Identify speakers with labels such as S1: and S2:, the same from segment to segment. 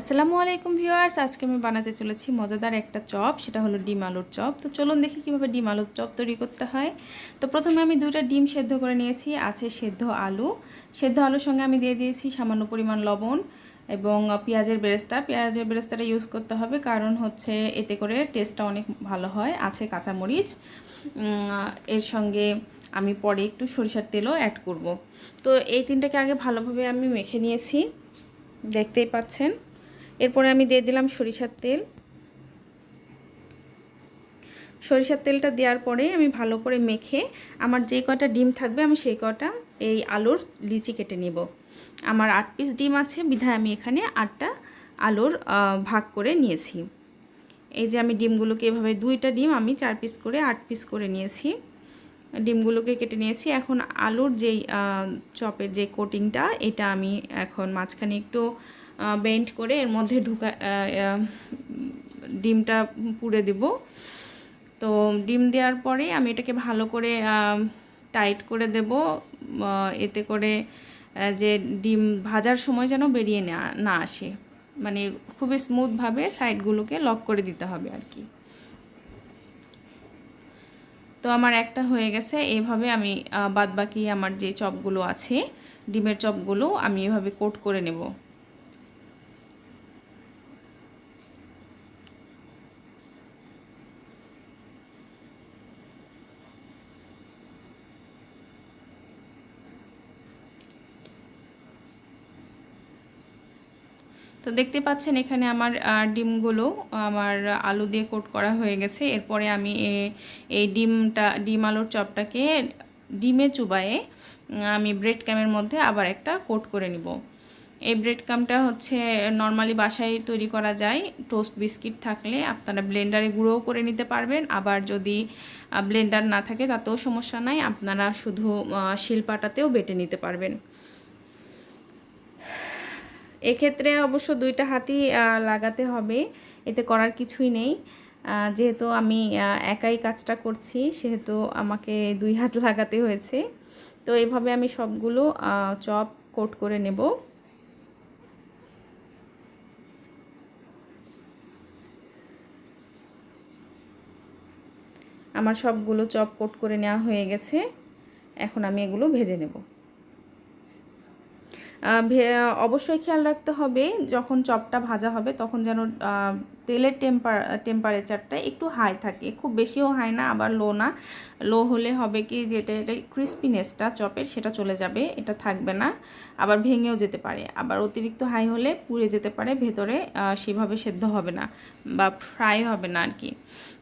S1: আসসালামু আলাইকুম ভিউয়ার্স, আজকে আমি বানাতে চলেছি মজাদার একটা চপ, সেটা হলো ডিম আলুর চপ। তো চলুন দেখি কীভাবে ডিম আলুর চপ তৈরি করতে হয়। তো প্রথমে আমি দুইটা ডিম সেদ্ধ করে নিয়েছি, আছে সেদ্ধ আলু। সেদ্ধ আলুর সঙ্গে আমি দিয়ে দিয়েছি সামান্য পরিমাণ লবণ এবং পেঁয়াজের বেরেস্তা। পেঁয়াজের বেরেস্তাটা ইউজ করতে হবে, কারণ হচ্ছে এতে করে টেস্টটা অনেক ভালো হয়। আছে কাঁচামরিচ এর সঙ্গে আমি পরে একটু সরিষার তেলও অ্যাড করব। তো এই তিনটাকে আগে ভালোভাবে আমি মেখে নিয়েছি, দেখতেই পাচ্ছেন। এরপরে আমি দিয়ে দিলাম সরিষার তেল। সরিষার তেলটা দেওয়ার পরে আমি ভালো করে মেখে আমার যে কটা ডিম থাকবে আমি সেই কটা এই আলুর লিচি কেটে নেব। আমার আট পিস ডিম আছে, বিধায় আমি এখানে আটটা আলুর ভাগ করে নিয়েছি। এই যে আমি ডিমগুলোকে এভাবে দুইটা ডিম আমি চার পিস করে, আট পিস করে নিয়েছি। ডিমগুলোকে কেটে নিয়েছি। এখন আলুর যেই চপের যে কোটিংটা, এটা আমি এখন মাঝখানে একটু বেন্ড করে এর মধ্যে ঢুকা ডিমটা পুড়ে দেব। তো ডিম দেওয়ার পরে আমি এটাকে ভালো করে টাইট করে দেব এতে করে যে ডিম ভাজার সময় যেন বেরিয়ে না না আসে। মানে খুবই স্মুথভাবে সাইডগুলোকে লক করে দিতে হবে আর কি। তো আমার একটা হয়ে গেছে এইভাবে আমি বাদবাকি আমার যে চপগুলো আছে, ডিমের চপগুলো আমি এভাবে কোট করে নেব। তো দেখতে পাচ্ছেন এখানে আমার ডিমগুলো আমার আলু দিয়ে কোট করা হয়ে গেছে। এরপরে আমি এই ডিমটা, ডিম আলুর চপটাকে ডিমে চুবায়ে আমি ব্রেড ক্যামের মধ্যে আবার একটা কোট করে নিব। এই ব্রেড কামটা হচ্ছে নর্মালি বাসায় তৈরি করা যায়। টোস্ট বিস্কিট থাকলে আপনারা ব্লেন্ডারে গুঁড়োও করে নিতে পারবেন। আবার যদি ব্লেন্ডার না থাকে তাতেও সমস্যা নাই। আপনারা শুধু শিলপাটাতেও বেটে নিতে পারবেন। এক্ষেত্রে অবশ্য দুইটা হাতই লাগাতে হবে। এতে করার কিছুই নেই। যেহেতু আমি একাই কাজটা করছি, সেহেতু আমাকে দুই হাত লাগাতে হয়েছে। তো এভাবে আমি সবগুলো চপ কোট করে নেব। আমার সবগুলো চপ কোট করে নেওয়া হয়ে গেছে। এখন আমি এগুলো ভেজে নেব। অবশ্যই খেয়াল রাখতে হবে যখন চপটা ভাজা হবে তখন যেন তেলের টেম্পার টেম্পারেচারটা একটু হাই থাকে। খুব বেশিও হাই না, আবার লো না। লো হলে হবে কি যেটা, এটা ক্রিস্পিনেসটা চপের, সেটা চলে যাবে, এটা থাকবে না। আবার ভেঙেও যেতে পারে। আবার অতিরিক্ত হাই হলে পুড়ে যেতে পারে, ভেতরে সেভাবে সেদ্ধ হবে না বা ফ্রাই হবে না আর কি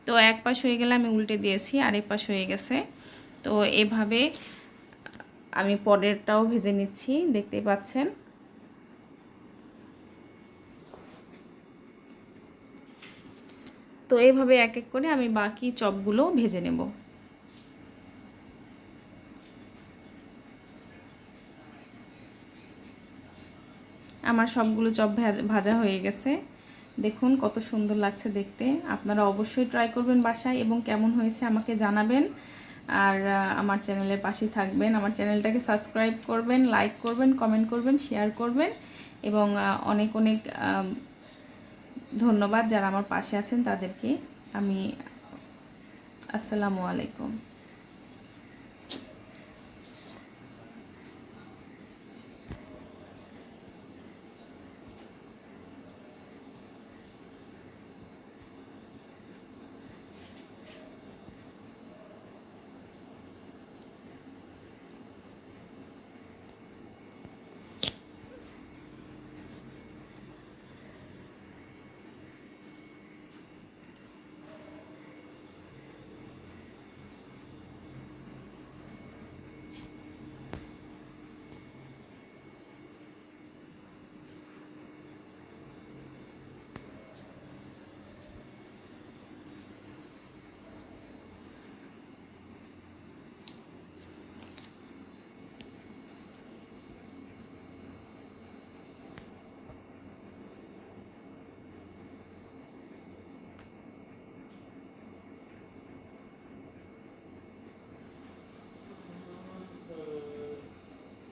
S1: তো এক পাশ হয়ে গেলে আমি উল্টে দিয়েছি, আরেক পাশ হয়ে গেছে। তো এভাবে আমি পরেরটাও ভেজে নিচ্ছি, দেখতেই পাচ্ছেন। তো এইভাবে এক এক করে আমি বাকি চপগুলো ভেজে নেব। আমার সবগুলো চপ ভাজা হয়ে গেছে। দেখুন কত সুন্দর লাগছে দেখতে। আপনারা অবশ্যই ট্রাই করবেন বাসায় এবং কেমন হয়েছে আমাকে জানাবেন। আর আমার চ্যানেলের পাশে থাকবেন। আমার চ্যানেলটাকে সাবস্ক্রাইব করবেন, লাইক করবেন, কমেন্ট করবেন, শেয়ার করবেন। এবং অনেক অনেক ধন্যবাদ যারা আমার পাশে আছেন তাদেরকে। আমি, আসসালামু আলাইকুম।